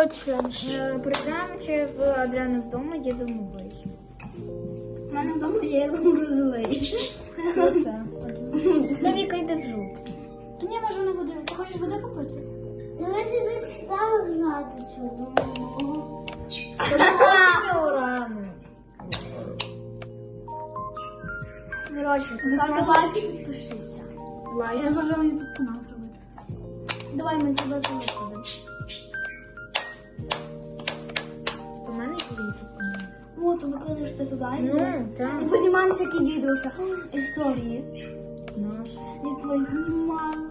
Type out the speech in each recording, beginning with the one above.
Коротше, е, перейдемо, чи в Адріани вдома є домовий. У мене вдома є розлий. Ну, Віка, йди в жовт. Та ні, може воно води. Ти хочеш води попити? Давайте не став грати цю. Коротше, лайк і підпишіться. Я можу мені тут канал зробити. Давай ми тебе залишимо. О, то викладеш ти туди. Ну, так. І познімаємо всякі відео, що історії. Наш. І познімаємо.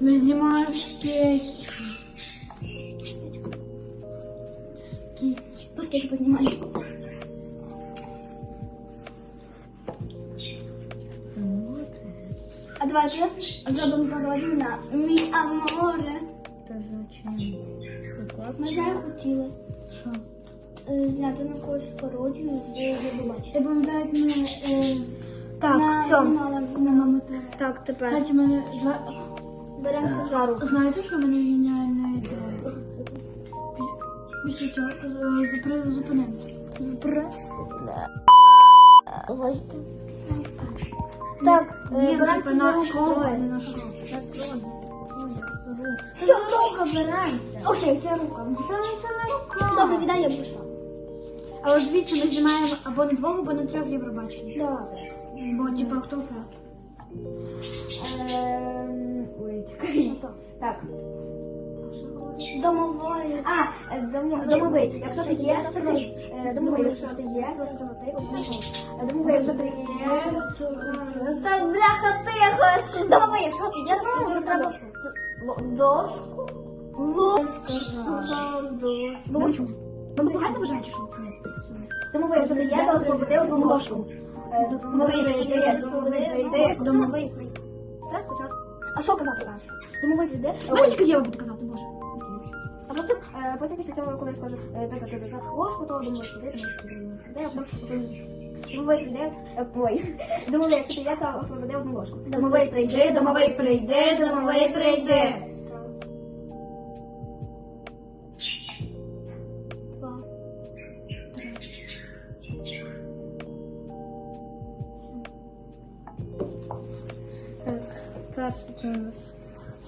Ми знімаємо скетч. Скетч. Ну, скетч познімаємо. А давайте зробимо пародію на мій аморе. Та зачем? Ми вже хотіли Що? е, зняти на когось пародію з Євробачення. Ти пам'ятаєш, ми е, Так, на, все. на, на мами ТВ. Так, тепер. Кстати, мене два... Беремо жару. Знаєте, що в мене геніальна ідея? Після цього е, зупри- зупинимо. Збр. Так, Ні, е, беремо типа на школу, руку. не на школу. Все, рука беремося. Окей, це рука. Це не рука. Добре, віддай, я пішла. Але дивіться, ми знімаємо або на двох, або на трьох Євробачення. Добре. Бо, типа, хто вперед? Ем, Ой, чекай. Так. Домової. А, е, домо- домовий. Якщо ти є, це ти. Е, Домовий, якщо ти є. Е, Домовий, якщо ти є. Та бляха, тихо. Домовий, якщо ти є, то треба дошку. Ложку. Вам багато бажаєте, що ви Домовий, якщо ти є, то освободи одну ложку. Е, Домовий, якщо ти є, то освободи прийди. Домовий прийде. Треба спочатку. А що казати далі? Домовий прийде. Мені тільки Єва буде казати, боже. Потім, після цього, коли я скажу е, та та та та ложку, то думаю, прийде, думаю, прийде, а потім прийде. Домовий прийде, е, ой, домовий, якщо прийде, то освободи одну ложку. Домовий прийде, домовий прийде, домовий прийде. Два. Три. Так, перше це у нас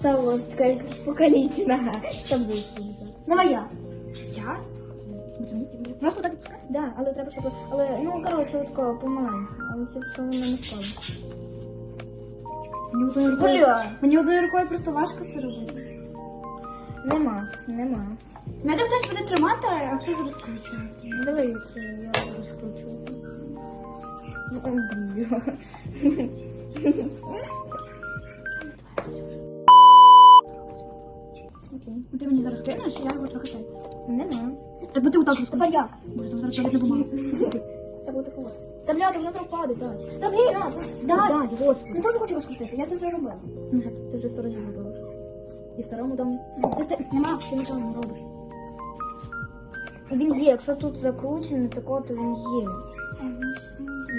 така якась покалічена. Там вийшло. Давай я. Я? Просто так відпускати? Да, але треба, щоб... Але, ну, коротше, от такого, помаленьку. Але це все воно не впало. Мені одною рукою. Бля. Мені одною рукою просто важко це робити. Нема, нема. Мене хтось буде тримати, а хтось розкручує. Давай це я розкручу. Ну, блін. Кинеш, я його трохи цей. Нема. Так би ти отак розкручуєш. Тепер я. Боже, там зараз туалетна бумага. Це буде такого. Та бля, ти вже зараз впаде, так. Та блін, Да, дай. да, господи. Я теж хочу розкрутити, я це вже робила. Це вже сто разів робила. І старому домі. Ти, ти, нема. Ти нічого не робиш. Він є, якщо тут закручений, тако, то він є.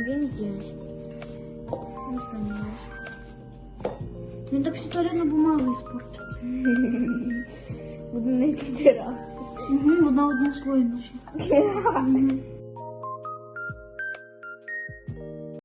Він є. Там є. Він так всю туалетну бумагу іспортив. Буду не підиратися. Угу, одну ще.